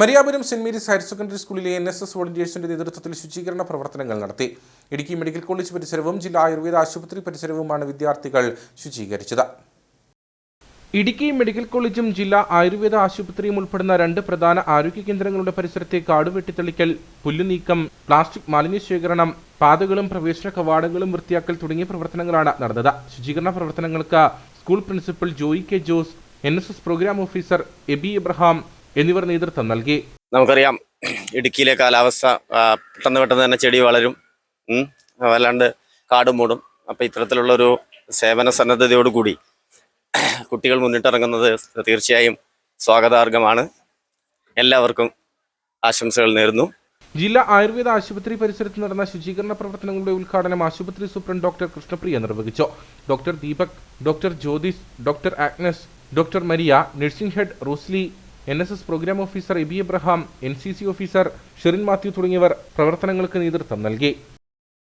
Mariyapuram saint Mary's higher secondary സ്കൂളിലെ N S S വോളണ്ടിയേഴ്സിന്റെ നേതൃത്വത്തിൽ ശുചീകരണ പ്രവർത്തനങ്ങൾ നടത്തി. ഇടുക്കി മെഡിക്കൽ കോളേജ് പരിസരവും ജില്ലാ ആയുർവേദ ആശുപത്രി പരിസരവുമാണ് വിദ്യാർത്ഥികൾ ശുചീകരിച്ചത്. ഇടുക്കി മെഡിക്കൽ കോളേജും ജില്ലാ ആയുർവേദ ആശുപത്രിയും ഉൾപ്പെടുന്ന രണ്ട് പ്രധാന ആരോഗ്യ കേന്ദ്രങ്ങളുടെ പരിസരത്തെ കാട് വെട്ടിത്തെളിക്കൽ പുല്ലുനീക്കം പ്ലാസ്റ്റിക് മാലിന്യ ശേഖരണം പാതകളും പ്രവേശന കവാടങ്ങളും വൃത്തിയാക്കൽ തുടങ്ങിയ പ്രവർത്തനങ്ങളാണ് നടന്നത്. ശുചീകരണ പ്രവർത്തനങ്ങൾക്ക് school principal Joy K Jose N programme officer Abi Abraham എന്നിവർ നേതൃത്വം നൽകി. നമുക്കറിയാം ഇടുക്കിയിലെ കാലാവസ്ഥ പെട്ടെന്ന് പെട്ടെന്ന് തന്നെ ചെടി വളരും. വല്ലാണ്ട് കാട് മൂടും. അപ്പം ഇത്തരത്തിലുള്ളൊരു സേവന സന്നദ്ധതയോടുകൂടി കുട്ടികൾ മുന്നിട്ടിറങ്ങുന്നത് തീർച്ചയായും സ്വാഗതാർഹമാണ്. എല്ലാവർക്കും ആശംസകൾ നേരുന്നു. ജില്ലാ ആയുർവേദ ആശുപത്രി പരിസരത്ത് നടന്ന ശുചീകരണ പ്രവർത്തനങ്ങളുടെ ഉദ്ഘാടനം ആശുപത്രി സൂപ്രണ്ട് ഡോക്ടർ കൃഷ്ണപ്രിയ നിർവഹിച്ചു. Doctor Deepak doctor Jyothish doctor Agnes doctor Maria nursing head Rosily N S S programme officer Abi Abraham N C C officer Sherin Mathew തുടങ്ങിയവർ പ്രവർത്തനങ്ങൾക്ക് നേതൃത്വം നൽകി.